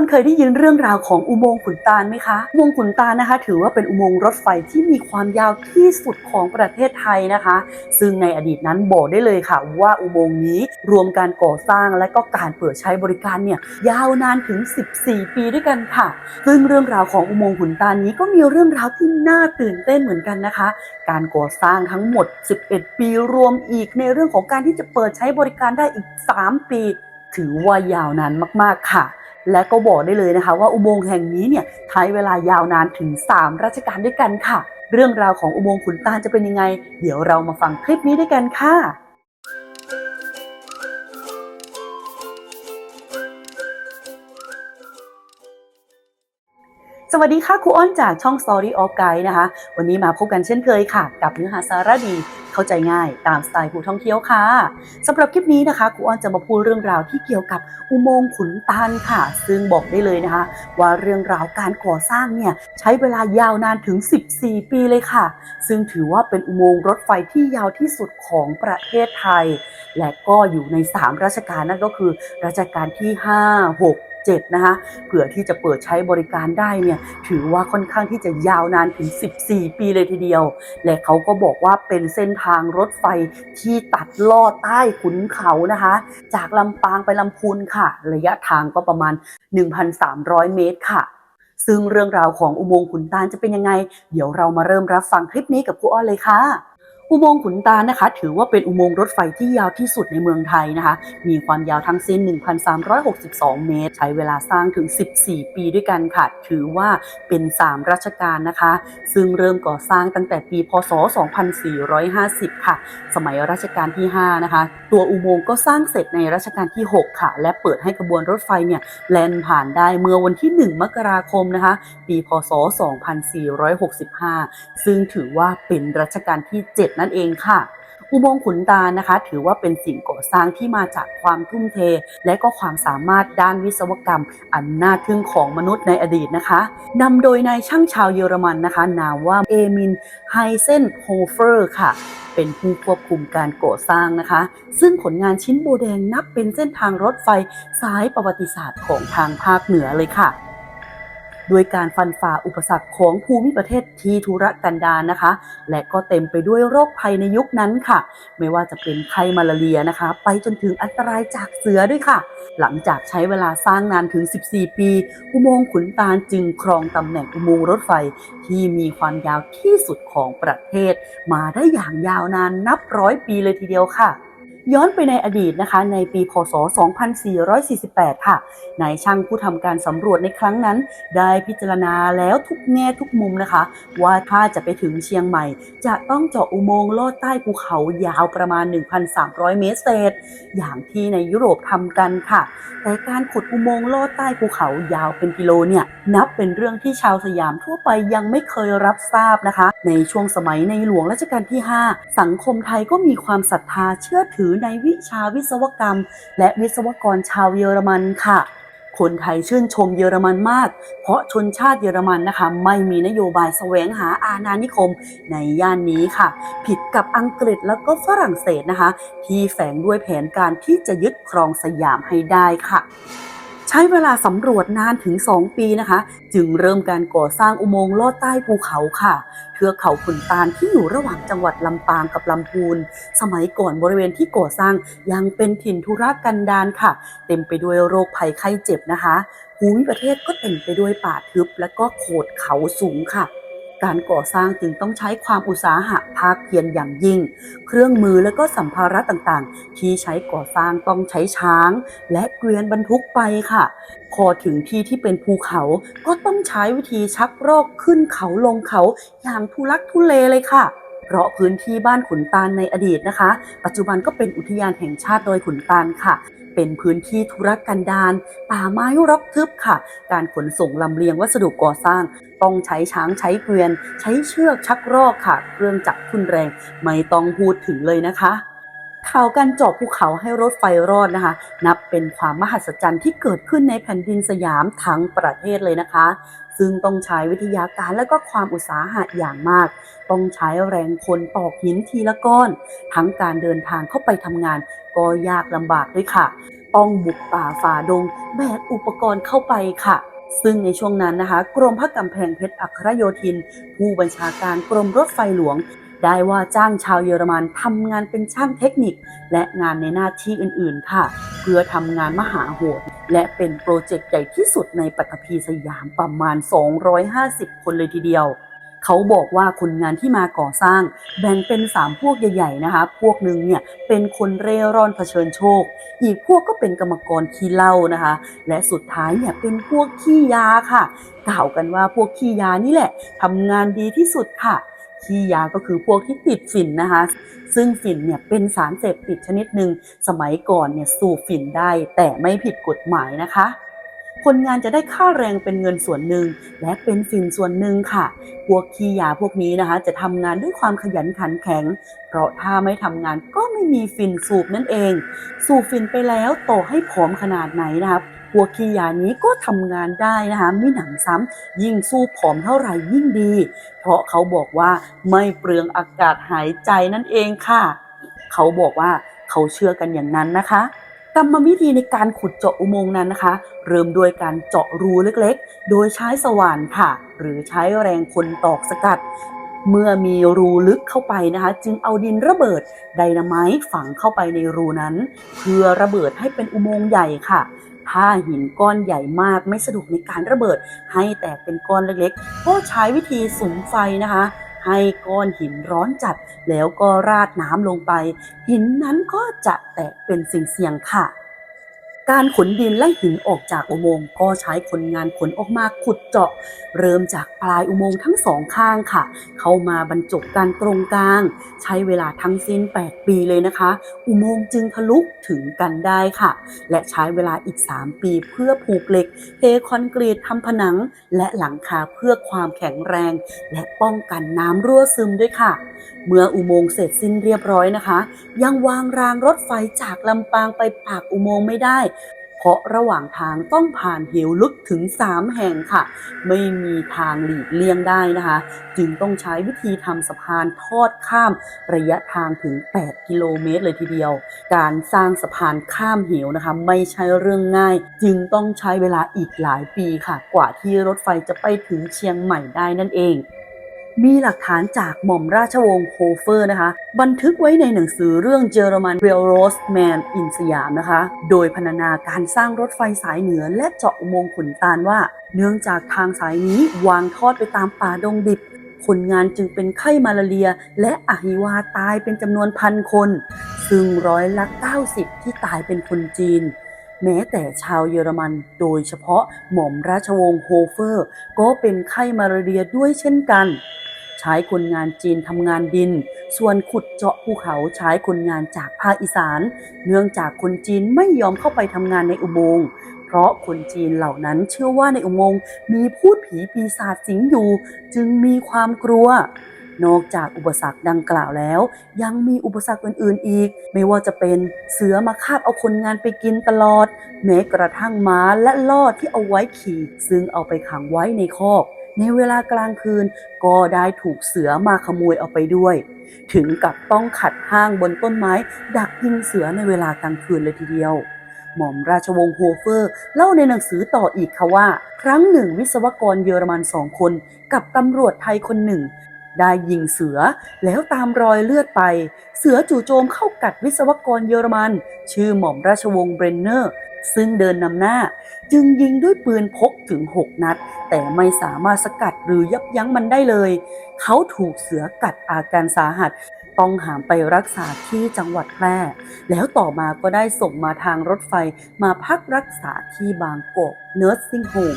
คนเคยได้ยินเรื่องราวของอุโมงค์ขุนตาลไหมคะ อุโมงค์ขุนตาลนะคะ ถือว่าเป็นอุโมงค์รถไฟที่มีความยาวที่สุดของประเทศไทยนะคะ ซึ่งในอดีตนั้นบอกได้เลยค่ะ ว่าอุโมงค์นี้รวมการก่อสร้างและก็การเปิดใช้บริการเนี่ยยาวนานถึง 14 ปีด้วยกันค่ะ ซึ่งเรื่องราวของอุโมงค์ขุนตาลนี้ก็มีเรื่องราวที่น่าตื่นเต้นเหมือนกันนะคะ การก่อสร้างทั้งหมด 11 ปีรวมอีกในเรื่องของการที่จะเปิดใช้บริการได้อีก 3 ปี ถือว่ายาวนานมาก ๆ ค่ะ และก็บอกได้เลยนะคะ ว่าอุโมงค์แห่งนี้เนี่ยใช้เวลายาวนานถึง 3 รัชกาลด้วยกันค่ะ เรื่องราวของอุโมงค์ขุนตาลจะเป็นยังไง เดี๋ยวเรามาฟังคลิปนี้ด้วยกันค่ะสวัสดีค่ะครูอ้อนจากช่อง Story of Guide นะคะ วันนี้มาพบกันเช่นเคยค่ะ กับเนื้อหาสาระดี เข้าใจง่ายตามสไตล์ผู้ท่องเที่ยวค่ะสำหรับคลิปนี้นะคะครูอ้อนจะมาพูดเรื่องราวที่เกี่ยวกับอุโมงค์ขุนตาลค่ะ ซึ่งบอกได้เลยนะคะ ว่าเรื่องราวการก่อสร้างเนี่ยใช้เวลายาวนานถึง 14 ปีเลยค่ะ ซึ่งถือว่าเป็นอุโมงค์รถไฟที่ยาวที่สุดของประเทศไทย และก็อยู่ใน 3รัชกาลนั่นก็คือรัชกาลที่ 5 6 7 นะคะเผื่อที่จะเปิดใช้บริการได้เนี่ยถือว่าค่อนข้างที่จะยาวนานถึง 14 ปีเลยทีเดียว และเขาก็บอกว่าเป็นเส้นทางรถไฟที่ตัดลอดใต้ขุนเขานะคะ จากลำปางไปลำพูนค่ะ ระยะทางก็ประมาณ 1,300 เมตรค่ะซึ่งเรื่องราวของอุโมงค์ขุนตาลจะเป็นยังไง เดี๋ยวเรามาเริ่มรับฟังคลิปนี้กับครูอ้อนเลยค่ะ อุโมงค์ขุนตาลนะคะ ถือว่าเป็นอุโมงค์รถไฟที่ยาวที่สุดในเมืองไทยนะคะ มีความยาวทั้งสิ้น 1,362 เมตร ใช้เวลาสร้างถึง 14 ปีด้วยกันค่ะ ถือว่าเป็น 3 รัชกาลนะคะ ซึ่งเริ่มก่อสร้างตั้งแต่ปี พศ 2450 ค่ะ สมัยรัชกาลที่ 5 นะคะตัวอุโมงค์ก็สร้างเสร็จในรัชกาลที่ 6 ค่ะ และเปิดให้กระบวนรถไฟเนี่ยแล่นผ่านได้เมื่อวันที่ 1 มกราคมนะคะ ปี พศ 2465 ซึ่งถือว่าเป็นรัชกาลที่ 7 นั่นเองค่ะ อุโมงค์ขุนตานะคะ ถือว่าเป็นสิ่งก่อสร้างที่มาจากความทุ่มเท และก็ความสามารถด้านวิศวกรรม อันน่าทึ่งของมนุษย์ในอดีตนะคะนำโดยนายช่างชาวเยอรมันนะคะ นามว่าเอมินไฮเซนโฮเฟอร์ค่ะเป็นผู้ควบคุมการก่อสร้างนะคะ ซึ่งผลงานชิ้นโบแดงนับเป็นเส้นทางรถไฟสายประวัติศาสตร์ของทางภาคเหนือเลยค่ะ ด้วยการฟันฝ่าอุปสรรคของภูมิประเทศที่ทุรกันดารนะคะ และก็เต็มไปด้วยโรคภัยในยุคนั้นค่ะ ไม่ว่าจะเป็นไข้มาลาเรียนะคะ ไปจนถึงอันตรายจากเสือด้วยค่ะ หลังจากใช้เวลาสร้างนานถึง 14 ปี อุโมงค์ขุนตาลจึงครองตำแหน่งอุโมงค์รถไฟที่มีความยาวที่สุดของประเทศ มาได้อย่างยาวนานนับร้อยปีเลยทีเดียวค่ะ ย้อนไปในอดีตนะคะ ในปีพศ 2448 ค่ะ นายช่างผู้ทำการสำรวจในครั้งนั้น ได้พิจารณาแล้วทุกแง่ทุกมุมนะคะ ว่าถ้าจะไปถึงเชียงใหม่ จะต้องเจาะอุโมงค์ลอดใต้ภูเขายาวประมาณ 1,300 เมตรเศษ อย่างที่ในยุโรปทำกันค่ะ แต่การขุดอุโมงค์ลอดใต้ภูเขายาวเป็นกิโลเนี่ย นับเป็นเรื่องที่ชาวสยามทั่วไปยังไม่เคยรับทราบนะคะ ในช่วงสมัยในหลวงรัชกาลที่ 5 สังคมไทยก็มีความศรัทธาเชื่อถือในวิชาวิศวกรรม และวิศวกรชาวเยอรมันค่ะคนไทยชื่นชมเยอรมันมาก เพราะชนชาติเยอรมันนะคะ ไม่มีนโยบายแสวงหาอาณานิคมในย่านนี้ค่ะ ผิดกับอังกฤษแล้วก็ฝรั่งเศสนะคะ ที่แฝงด้วยแผนการที่จะยึดครองสยามให้ได้ค่ะ ใช้เวลาสำรวจนานถึง 2 ปีนะคะ จึงเริ่มการก่อสร้างอุโมงค์ลอดใต้ภูเขาค่ะ เทือกเขาขุนตาลที่อยู่ระหว่างจังหวัดลำปางกับลำพูน สมัยก่อนบริเวณที่ก่อสร้างยังเป็นถิ่นทุรกันดารค่ะ เต็มไปด้วยโรคภัยไข้เจ็บนะคะภูมิประเทศก็เต็มไปด้วยป่าทึบและก็โขดเขาสูงค่ะ การก่อสร้างจึงต้องใช้ความอุตสาหะภาคเพียรอย่างยิ่ง เครื่องมือและก็สัมภาระต่างๆ ที่ใช้ก่อสร้างต้องใช้ช้าง และเกวียนบรรทุกไปค่ะ พอถึงที่ที่เป็นภูเขาก็ต้องใช้วิธีชักรอกขึ้นเขาลงเขาอย่างทุลักทุเลเลยค่ะเพราะพื้นที่บ้านขุนตาลในอดีตนะคะ ปัจจุบันก็เป็นอุทยานแห่งชาติโดยขุนตาลค่ะ เป็นพื้นที่ธุรกันดารป่าไม้รกทึบค่ะ การขนส่งลำเลียงวัสดุก่อสร้าง ต้องใช้ช้างใช้เกวียน ใช้เชือกชักรอกค่ะ เครื่องจักรทุนแรง ไม่ต้องพูดถึงเลยนะคะ ข่าวการเจาะภูเขาให้รถไฟรอดนะคะ นับเป็นความมหัศจรรย์ที่เกิดขึ้นในแผ่นดินสยามทั้งประเทศเลยนะคะ ซึ่งต้องใช้วิทยาการและก็ความอุตสาหะอย่างมาก ต้องใช้แรงคนตอกหินทีละก้อน ทั้งการเดินทางเข้าไปทำงาน ก็ยากลำบากด้วยค่ะ ต้องบุกป่าฝ่าดง แบกอุปกรณ์เข้าไปค่ะซึ่งในช่วงนั้นนะคะ กรมพระกำแพงเพชรอัครโยธิน ผู้บัญชาการกรมรถไฟหลวง ได้ว่าจ้างชาวเยอรมันทำงานเป็นช่างเทคนิค และงานในหน้าที่อื่นๆค่ะ เพื่อทำงานมหาโหด และเป็นโปรเจกต์ใหญ่ที่สุดในปัตภีสยามประมาณ 250 คนเลยทีเดียว เขาบอกว่าคนงานที่มาก่อสร้างแบ่งเป็น 3 พวกใหญ่ๆนะคะ พวกหนึ่งเนี่ยเป็นคนเร่ร่อนเผชิญโชค อีกพวกก็เป็นกรรมกรขี้เหล้านะคะ และสุดท้ายเนี่ยเป็นพวกขี้ยาค่ะ กล่าวกันว่าพวกขี้ยานี่แหละทำงานดีที่สุดค่ะ ขี้ยาก็คือพวกที่ติดฝิ่นนะคะ ซึ่งฝิ่นเนี่ยเป็นสารเสพติดชนิดหนึ่งสมัยก่อนเนี่ยสูบฝิ่นได้แต่ไม่ผิดกฎหมายนะคะคนงานจะได้ค่าแรงเป็นเงินส่วนหนึ่ง และเป็นฝิ่นส่วนหนึ่งค่ะ พวกขี้ยาพวกนี้นะคะ จะทำงานด้วยความขยันขันแข็ง เพราะถ้าไม่ทำงานก็ไม่มีฝิ่นสูบนั่นเอง สูบฝิ่นไปแล้วต่อให้ผอมขนาดไหนนะคะ พวขี้ยานี้ก็ทำงานได้นะคะไม่หนำซ้ำยิ่งสู้ผอมเท่าไหร่ยิ่งดี เพราะเขาบอกว่าไม่เปลืองอากาศหายใจนั่นเองค่ะ เขาบอกว่าเขาเชื่อกันอย่างนั้นนะคะกรรมวิธีในการขุดเจาะอุโมงค์นั้นนะคะ เริ่มโดยการเจาะรูเล็กๆ โดยใช้สว่านค่ะ หรือใช้แรงคนตอกสกัด เมื่อมีรูลึกเข้าไปนะคะ จึงเอาดินระเบิดไดนาไมต์ฝังเข้าไปในรูนั้น เพื่อระเบิดให้เป็นอุโมงค์ใหญ่ค่ะ ถ้าหินก้อนใหญ่มากไม่สะดวกในการระเบิด ให้แตกเป็นก้อนเล็กๆ ก็ใช้วิธีสุมไฟนะคะ ให้ก้อนหินร้อนจัด แล้วก็ราดน้ำลงไป หินนั้นก็จะแตกเป็นสิ่งเสียงๆค่ะ การขนดินและหินออกจากอุโมงค์ก็ใช้คนงานขนออกมาขุดเจาะ เริ่มจากปลายอุโมงค์ทั้งสองข้างค่ะ เข้ามาบรรจบกันตรงกลาง ใช้เวลาทั้งสิ้น 8 ปีเลยนะคะ อุโมงค์จึงทะลุถึงกันได้ค่ะ และใช้เวลาอีก 3 ปีเพื่อผูกเหล็กเทคอนกรีตทำผนัง และหลังคาเพื่อความแข็งแรง และป้องกันน้ำรั่วซึมด้วยค่ะ เมื่ออุโมงค์เสร็จสิ้นเรียบร้อยนะคะ ยังวางรางรถไฟจากลำปางไปปากอุโมงค์ไม่ได้ เพราะระหว่างทางต้องผ่านเหวลึกถึง 3 แห่งค่ะ ไม่มีทางหลีกเลี่ยงได้นะคะ จึงต้องใช้วิธีทำสะพานทอดข้ามระยะทางถึง 8 กิโลเมตรเลยทีเดียว การสร้างสะพานข้ามเหวนะคะ ไม่ใช่เรื่องง่าย จึงต้องใช้เวลาอีกหลายปีค่ะ กว่าที่รถไฟจะไปถึงเชียงใหม่ได้นั่นเอง มีหลักฐานจากหม่อมราชวงศ์โฮเฟอร์นะคะ บันทึกไว้ในหนังสือเรื่องเยอรมัน Railroad Man in สยามนะคะ โดยพรรณนาการสร้างรถไฟสายเหนือและเจาะอุโมงค์ขุนตาลว่า เนื่องจากทางสายนี้วางทอดไปตามป่าดงดิบ คนงานจึงเป็นไข้มาลาเรีย และอหิวาตายเป็นจำนวนพันคน ซึ่งร้อยละ 90 ที่ตายเป็นคนจีนแม้แต่ชาวเยอรมันโดยเฉพาะหม่อมราชวงศ์โฮเฟอร์ ก็เป็นไข้มาลาเรียด้วยเช่นกัน ใช้คนงานจีนทำงานดิน ส่วนขุดเจาะภูเขาใช้คนงานจากภาคอีสาน เนื่องจากคนจีนไม่ยอมเข้าไปทำงานในอุโมงค์เพราะคนจีนเหล่านั้นเชื่อว่าในอุโมงค์มีพูดผีปีศาจสิงอยู่ จึงมีความกลัวนอกจากอุปสรรคดังกล่าวแล้ว ยังมีอุปสรรคอื่นๆอีก ไม่ว่าจะเป็นเสือมาคาบเอาคนงานไปกินตลอด แม้กระทั่งม้าและลอดที่เอาไว้ขี่ ซึ่งเอาไปขังไว้ในคอก ในเวลากลางคืนก็ได้ถูกเสือมาขโมยเอาไปด้วย ถึงกับต้องขัดห้างบนต้นไม้ ดักยิงเสือในเวลากลางคืนเลยทีเดียว หม่อมราชวงศ์โฮเฟอร์ เล่าในหนังสือต่ออีกค่ะว่า ครั้งหนึ่งวิศวกรเยอรมันสองคน กับตำรวจไทยคนหนึ่ง ได้ยิงเสือแล้วตามรอยเลือดไป เสือจู่โจมเข้ากัดวิศวกรเยอรมัน ชื่อหม่อมราชวงศ์เบรนเนอร์ ซึ่งเดินนำหน้าจึงยิงด้วยปืนพกถึง 6 นัด แต่ไม่สามารถสกัดหรือยับยั้งมันได้เลย เขาถูกเสือกัดอาการสาหัส ต้องหามไปรักษาที่จังหวัดแพร่ แล้วต่อมาก็ได้ส่งมาทางรถไฟมาพักรักษาที่บางกอกเนิร์ซิ่งโฮม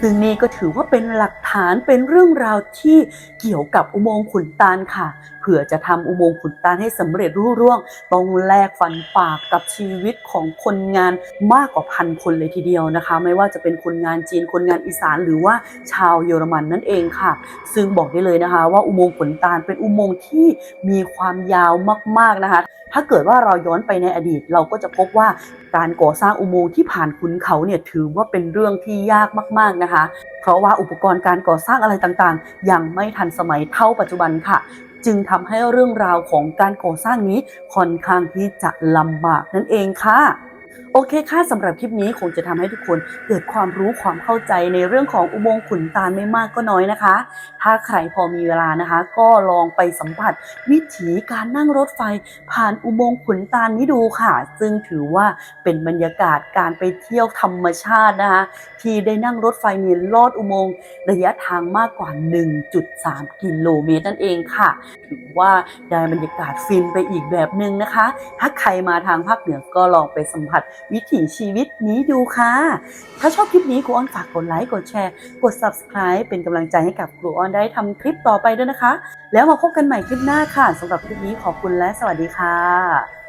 ซึ่งนี่ก็ถือว่าเป็นหลักฐานเป็นเรื่องราวที่เกี่ยวกับอุโมงค์ขุนตาลค่ะ เผื่อจะทำอุโมงค์ขุนตาลให้สำเร็จรุ่ร่วง ต้องแลกฟันปากกับชีวิตของคนงานมากกว่าพันคนเลยทีเดียวนะคะ ไม่ว่าจะเป็นคนงานจีนคนงานอีสานหรือว่าชาวเยอรมันนั่นเองค่ะ ซึ่งบอกได้เลยนะคะ ว่าอุโมงค์ขุนตาลเป็นอุโมงค์ที่มีความยาวมากๆนะคะ ถ้าเกิดว่าเราย้อนไปในอดีตเราก็จะพบว่าการก่อสร้างอุโมงค์ที่ผ่านขุนเขาเนี่ยถือว่าเป็นเรื่องที่ยากมาก ๆนะคะ เพราะว่าอุปกรณ์การก่อสร้างอะไรต่างๆ ยังไม่ทันสมัยเท่าปัจจุบันค่ะ จึงทำให้เรื่องราวของการก่อสร้างนี้ค่อนข้างที่จะลำบากนั่นเองค่ะโอเคค่ะสำหรับคลิปนี้คงจะทำให้ทุกคนเกิดความรู้ความเข้าใจในเรื่องของอุโมงค์ขุนตาลไม่มากก็น้อยนะคะ ถ้าใครพอมีเวลานะคะ ก็ลองไปสัมผัสวิถีการนั่งรถไฟ ผ่านอุโมงค์ขุนตาลนี้ดูค่ะ ซึ่งถือว่าเป็นบรรยากาศการไปเที่ยวธรรมชาตินะคะที่ได้นั่งรถไฟเนี่ยลอดอุโมงค์ระยะทางมากกว่า 1.3 กิโลเมตรนั่นเองค่ะ ถือว่าได้บรรยากาศฟินไปอีกแบบหนึ่งนะคะ ถ้าใครมาทางภาคเหนือก็ลองไปสัมผัสวิถีชีวิตนี้ดูค่ะ ถ้าชอบคลิปนี้ครูอ้อนฝากกดไลค์กดแชร์ กด subscribe เป็นกำลังใจให้กับครูอ้อนได้ทำคลิปต่อไปด้วยนะคะ แล้วมาพบกันใหม่คลิปหน้าค่ะสำหรับคลิปนี้ขอบคุณและสวัสดีค่ะ